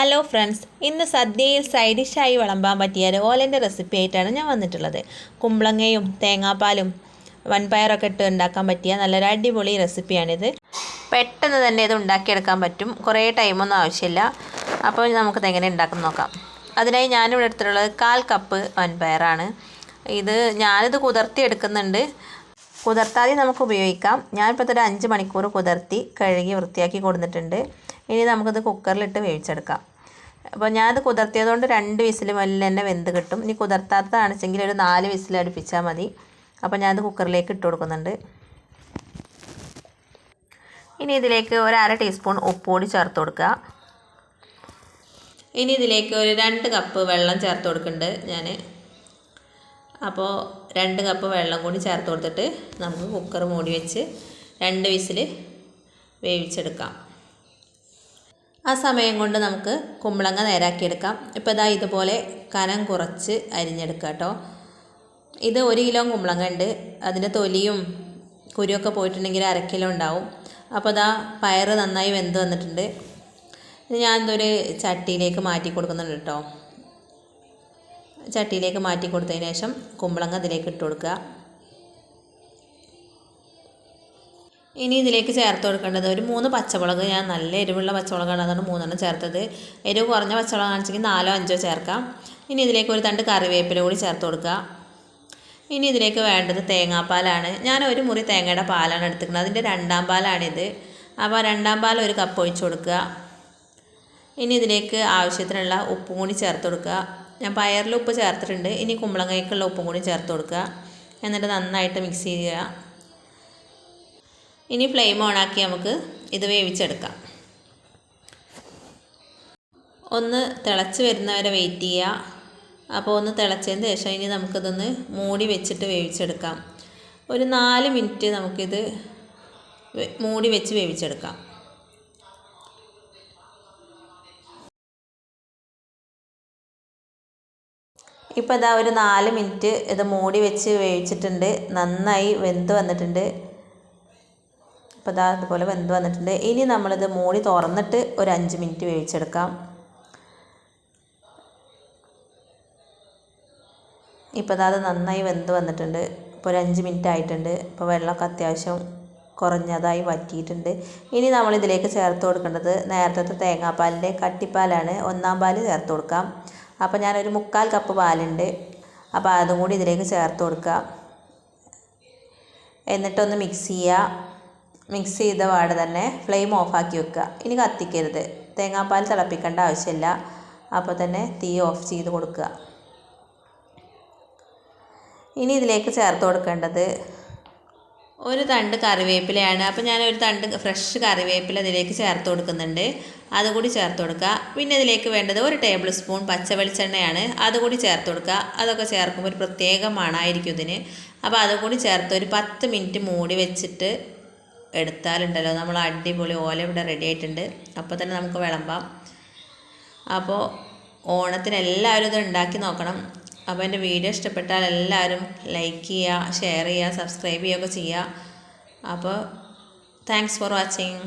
Hello friends ഇന്ന് സദ്യയിൽ side ഡിഷായി വിളമ്പാൻ പറ്റിയ ഒരു ഓലന്റെ റെസിപ്പി ആയിട്ടാണ് ഞാൻ വന്നിട്ടുള്ളത്. കുമ്പളങ്ങയും തേങ്ങാപ്പാലും വൻപയറൊക്കെ ഇട്ട് ഉണ്ടാക്കാൻ പറ്റിയ നല്ലൊരു അടിപൊളി റെസിപ്പിയാണിത് പെട്ടെന്ന് തന്നെ ഇത് ഉണ്ടാക്കിയെടുക്കാൻ പറ്റും. കുറേ ടൈമൊന്നും ആവശ്യമില്ല. അപ്പോൾ നമുക്ക് എങ്ങനെ ഉണ്ടാക്കാൻ നോക്കാം. അതിനായി ഞാനിവിടെ എടുത്തിട്ടുള്ളത് കാൽ കപ്പ് വൻപയറാണ്. ഇത് ഞാനിത് കുതിർത്തി എടുക്കുന്നുണ്ട്. കുതിർത്താതെ നമുക്ക് ഉപയോഗിക്കാം. ഞാനിപ്പോൾ ഒരു അഞ്ച് മണിക്കൂർ കുതിർത്തി കഴുകി വൃത്തിയാക്കി കൊടുത്തിട്ടുണ്ട്. ഇനി നമുക്കിത് കുക്കറിലിട്ട് വേവിച്ചെടുക്കാം. അപ്പോൾ ഞാനത് കുതിർത്തിയതുകൊണ്ട് രണ്ട് വിസിൽ വല്ല തന്നെ വെന്ത് കിട്ടും. ഇനി കുതിർത്താത്തതാണെച്ചെങ്കിൽ ഒരു നാല് വിസിൽ അടുപ്പിച്ചാൽ മതി. അപ്പോൾ ഞാനത് കുക്കറിലേക്ക് ഇട്ട് കൊടുക്കുന്നുണ്ട്. ഇനി ഇതിലേക്ക് ഒരു അര ടീസ്പൂൺ ഉപ്പുപൊടി ചേർത്ത് കൊടുക്കുക. ഇനി ഇതിലേക്ക് ഒരു രണ്ട് കപ്പ് വെള്ളം ചേർത്ത് കൊടുക്കുന്നുണ്ട് ഞാൻ അപ്പോൾ രണ്ട് കപ്പ് വെള്ളം കൂടി ചേർത്ത് കൊടുത്തിട്ട് നമുക്ക് കുക്കർ മൂടി വെച്ച് രണ്ട് വിസിൽ വേവിച്ചെടുക്കാം. ആ സമയം കൊണ്ട് നമുക്ക് കുമ്പളങ്ങ നേരാക്കിയെടുക്കാം. ഇപ്പോൾ ഇതാ ഇതുപോലെ കനം കുറച്ച് അരിഞ്ഞെടുക്കുക കേട്ടോ. ഇത് ഒരു കിലോ കുമ്പളങ്ങ ഉണ്ട്. അതിന്റെ തൊലിയും കുരുവൊക്കെ പോയിട്ടുണ്ടെങ്കിൽ അര കിലോ ഉണ്ടാവും. അപ്പോൾ ഇതാ പയറ് നന്നായി വെന്ത് വന്നിട്ടുണ്ട്. ഞാൻ ഇതൊരു ചട്ടിയിലേക്ക് മാറ്റി കൊടുക്കുന്നുണ്ട് കേട്ടോ. ചട്ടിയിലേക്ക് മാറ്റി കൊടുത്തതിന് ശേഷം കുമ്പളങ്ങ അതിലേക്ക് ഇട്ട് കൊടുക്കുക. ഇനി ഇതിലേക്ക് ചേർത്ത് കൊടുക്കേണ്ടത് ഒരു മൂന്ന് പച്ചമുളക്. ഞാൻ നല്ല എരിവുള്ള പച്ചമുളകാണ് അതുകൊണ്ട് മൂന്നെണ്ണം ചേർത്തത്. എരിവ് കുറഞ്ഞ പച്ചമുളക് കാണിച്ചെങ്കിൽ നാലോ അഞ്ചോ ചേർക്കാം. ഇനി ഇതിലേക്ക് ഒരു തണ്ട് കറിവേപ്പില കൂടി ചേർത്ത് കൊടുക്കുക. ഇനി ഇതിലേക്ക് വേണ്ടത് തേങ്ങാപ്പാലാണ്. ഞാൻ ഒരു മുറി തേങ്ങയുടെ പാലാണ് എടുത്തിരിക്കുന്നത്. അതിന്റെ രണ്ടാം പാലാണിത് അപ്പോൾ രണ്ടാം പാൽ ഒരു കപ്പ് ഒഴിച്ച് കൊടുക്കുക. ഇനി ഇതിലേക്ക് ആവശ്യത്തിനുള്ള ഉപ്പും കൂടി ചേർത്ത് കൊടുക്കുക. ഞാൻ പയറിൽ ഉപ്പ് ചേർത്തിട്ടുണ്ട്. ഇനി കുമ്പളങ്ങയ്ക്കുള്ള ഉപ്പും കൂടി ചേർത്ത് കൊടുക്കുക. എന്നിട്ട് നന്നായിട്ട് മിക്സ് ചെയ്യുക. ഇനി ഫ്ലെയിം ഓണാക്കി നമുക്ക് ഇത് വേവിച്ചെടുക്കാം. ഒന്ന് തിളച്ച് വരുന്നവരെ വെയിറ്റ് ചെയ്യുക. അപ്പോൾ ഒന്ന് തിളച്ചതിന് ശേഷം ഇനി നമുക്കിതൊന്ന് മൂടി വെച്ചിട്ട് വേവിച്ചെടുക്കാം. ഒരു നാല് മിനിറ്റ് നമുക്കിത് മൂടി വെച്ച് വേവിച്ചെടുക്കാം. ഇപ്പോൾ ഇതാ ഒരു നാല് മിനിറ്റ് ഇത് മൂടി വെച്ച് വേവിച്ചിട്ടുണ്ട്. നന്നായി വെന്ത് വന്നിട്ടുണ്ട്. അപ്പോൾ ഇതാ അതുപോലെ വെന്ത് വന്നിട്ടുണ്ട്. ഇനി നമ്മളിത് മൂടി തുറന്നിട്ട് ഒരു അഞ്ച് മിനിറ്റ് വേവിച്ചെടുക്കാം. ഇപ്പോൾ ഇതാ അത് നന്നായി വെന്ത് വന്നിട്ടുണ്ട്. ഇപ്പോൾ ഒരു അഞ്ച് മിനിറ്റ് ആയിട്ടുണ്ട്. ഇപ്പോൾ വെള്ളമൊക്കെ അത്യാവശ്യം കുറഞ്ഞതായി വറ്റിയിട്ടുണ്ട്. ഇനി നമ്മൾ ഇതിലേക്ക് ചേർത്ത് കൊടുക്കേണ്ടത് നേരത്തെ തേങ്ങാപ്പാലിന്റെ കട്ടിപ്പാലാണ്. ഒന്നാം പാൽ ചേർത്ത് കൊടുക്കാം. അപ്പോൾ ഞാനൊരു മുക്കാൽ കപ്പ് പാലുണ്ട്. അപ്പോൾ അതും കൂടി ഇതിലേക്ക് ചേർത്ത് കൊടുക്കുക എന്നിട്ടൊന്ന് മിക്സ് ചെയ്യുക. മിക്സ് ചെയ്ത പാട് തന്നെ ഫ്ലെയിം ഓഫാക്കി വെക്കുക. ഇനി കത്തിക്കരുത്. തേങ്ങാപ്പാൽ തിളപ്പിക്കേണ്ട ആവശ്യമില്ല. അപ്പോൾ തന്നെ തീ ഓഫ് ചെയ്ത് കൊടുക്കുക. ഇനി ഇതിലേക്ക് ചേർത്ത് കൊടുക്കേണ്ടത് ഒരു തണ്ട് കറിവേപ്പിലയാണ്. അപ്പോൾ ഞാൻ ഒരു തണ്ട് ഫ്രഷ് കറിവേപ്പില ഇതിലേക്ക് ചേർത്ത് കൊടുക്കുന്നുണ്ട്. അതുകൂടി ചേർത്ത് കൊടുക്കുക. പിന്നെ ഇതിലേക്ക് വേണ്ടത് ഒരു ടേബിൾ സ്പൂൺ പച്ച വെളിച്ചെണ്ണയാണ് അതുകൂടി ചേർത്ത് കൊടുക്കുക. അതൊക്കെ ചേർക്കുമ്പോൾ ഒരു പ്രത്യേക മണമായിരിക്കും ഇതിന്. അപ്പോൾ അതുകൂടി ചേർത്ത് ഒരു പത്ത് മിനിറ്റ് മൂടി വെച്ചിട്ട് എടുത്താലുണ്ടല്ലോ. നമ്മൾ അടിപൊളി ഓല ഇവിടെ റെഡി ആയിട്ടുണ്ട്. അപ്പോൾ തന്നെ നമുക്ക് വിളമ്പാം. അപ്പോൾ ഓണത്തിന് എല്ലാവരും ഇത് ഉണ്ടാക്കി നോക്കണം. അപ്പോൾ എന്റെ വീഡിയോ ഇഷ്ടപ്പെട്ടാൽ എല്ലാവരും ലൈക്ക് ചെയ്യുക ഷെയർ ചെയ്യുക സബ്സ്ക്രൈബ് ചെയ്യുകയൊക്കെ ചെയ്യുക. അപ്പോൾ താങ്ക്സ് ഫോർ വാച്ചിങ്